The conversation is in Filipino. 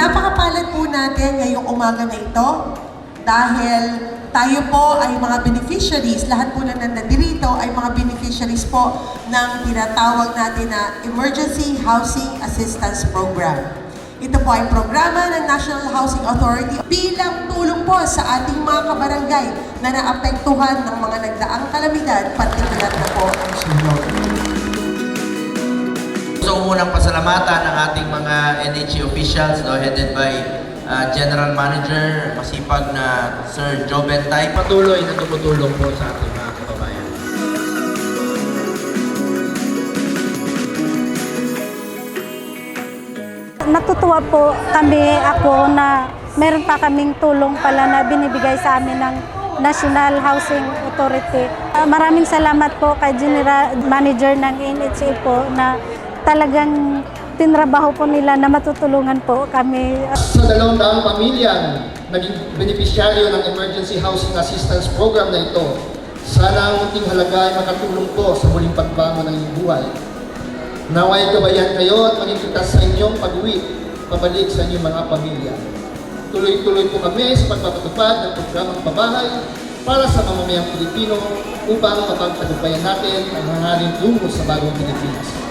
Napakapalad po natin ngayong umaga na ito dahil tayo po ay mga beneficiaries, lahat po na nandirito ay mga beneficiaries po ng tinatawag natin na Emergency Housing Assistance Program. Ito po ay programa ng National Housing Authority bilang tulong po sa ating mga kabarangay na naapektuhan ng mga nagdaang kalamidad, partikular na po ang sunog. Unang pasalamatan ng ating mga NHA officials no, headed by uh, General Manager, masipag na Sir Joe Bentay, patuloy na tumutulong po sa ating mga kababayan. Natutuwa po kami ako na meron pa kaming tulong pala na binibigay sa amin ng National Housing Authority. Ah, Maraming salamat po kay General Manager ng NHA po na talagang tinrabaho po nila na matutulungan po kami. sa dalawang daang pamilyang naging benepisyaryo ng Emergency Housing Assistance Program na ito. Sana ang munting halaga ay makatulong po sa muling pagbangon ng inyong buhay. Naway gabayan kayo at maging likas sa inyong pag-uwi, pabalik sa inyong mga pamilya. Tuloy-tuloy po kami sa pagpapatupad ng programang pabahay para sa mamamayang Pilipino upang mapagtagumpayan natin ang hangarin tungo sa bagong Pilipinas.